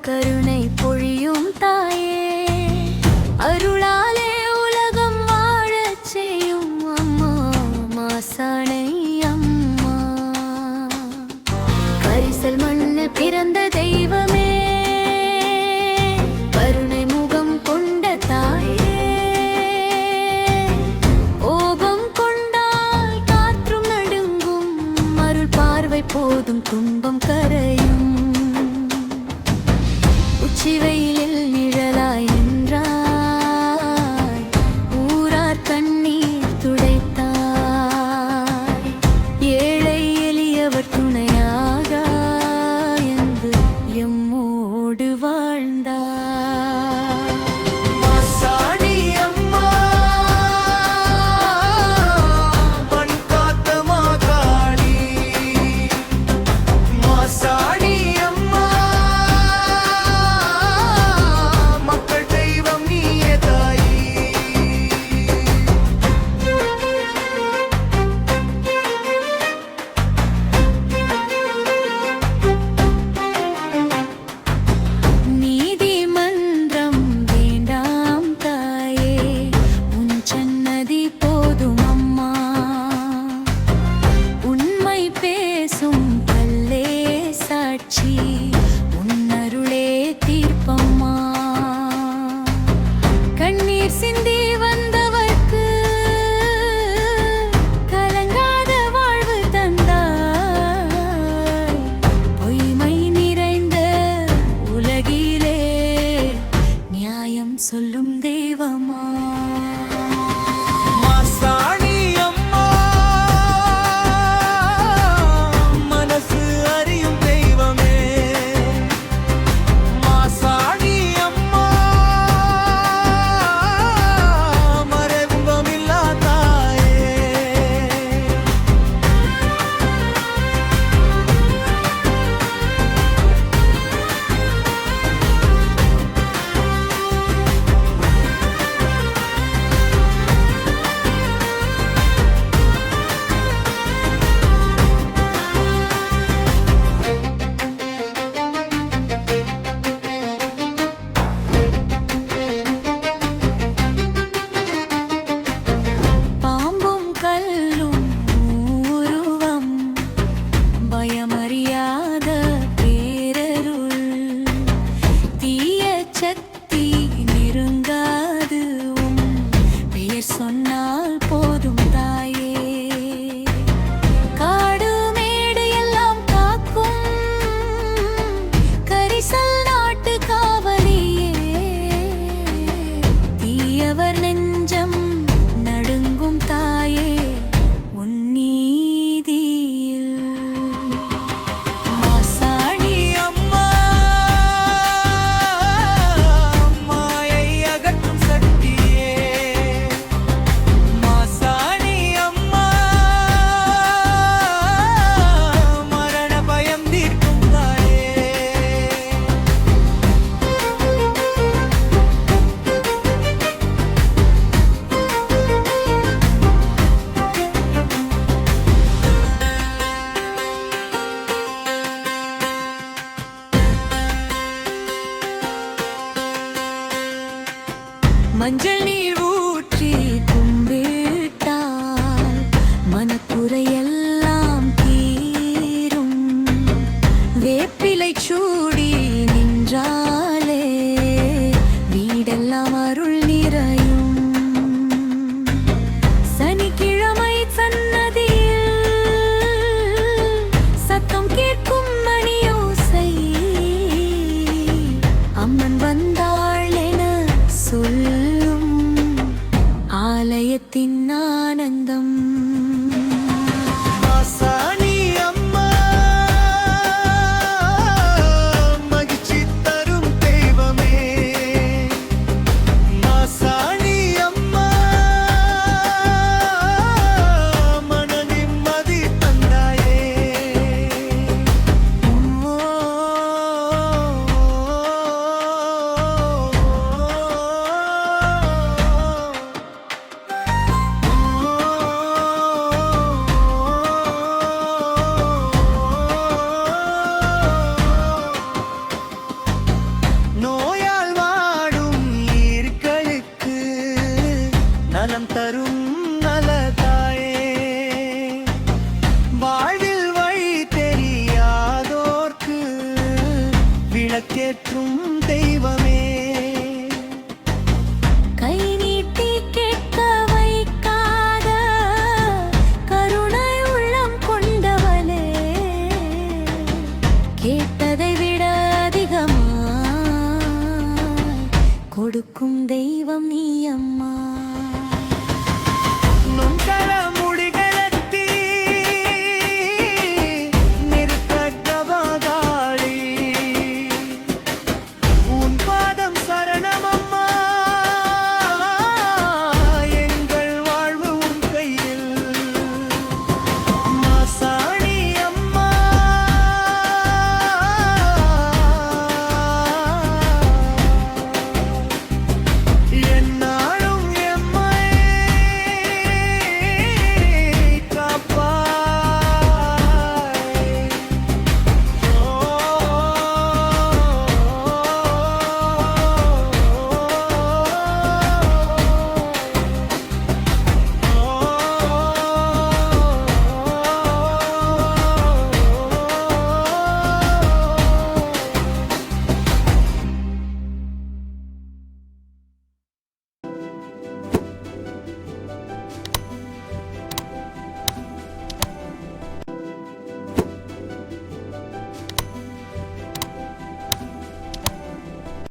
கருணை பொழியும் தாயே. அருளாலே உலகம் வாழச் செய்யும் அம்மா மாசானை அம்மா. கரிசல் மண்ணில் பிறந்த தெய்வமே. கருணை முகம் கொண்ட தாயே. ஓபம் கொண்டால் காற்றும் நடுங்கும் அருள் பார்வை போதும் துன்பம் கரையும். 最凄美的女人。Angel Nero. அன்னானந்தம் காத்தேற்றும் தெய்வமே. கை நீட்டி கேட்க வைக்காத கருணை உள்ளம் கொண்டவனே. கேட்டதை விட அதிகமா கொடுக்கும் தெய்வம் நீ அம்மா.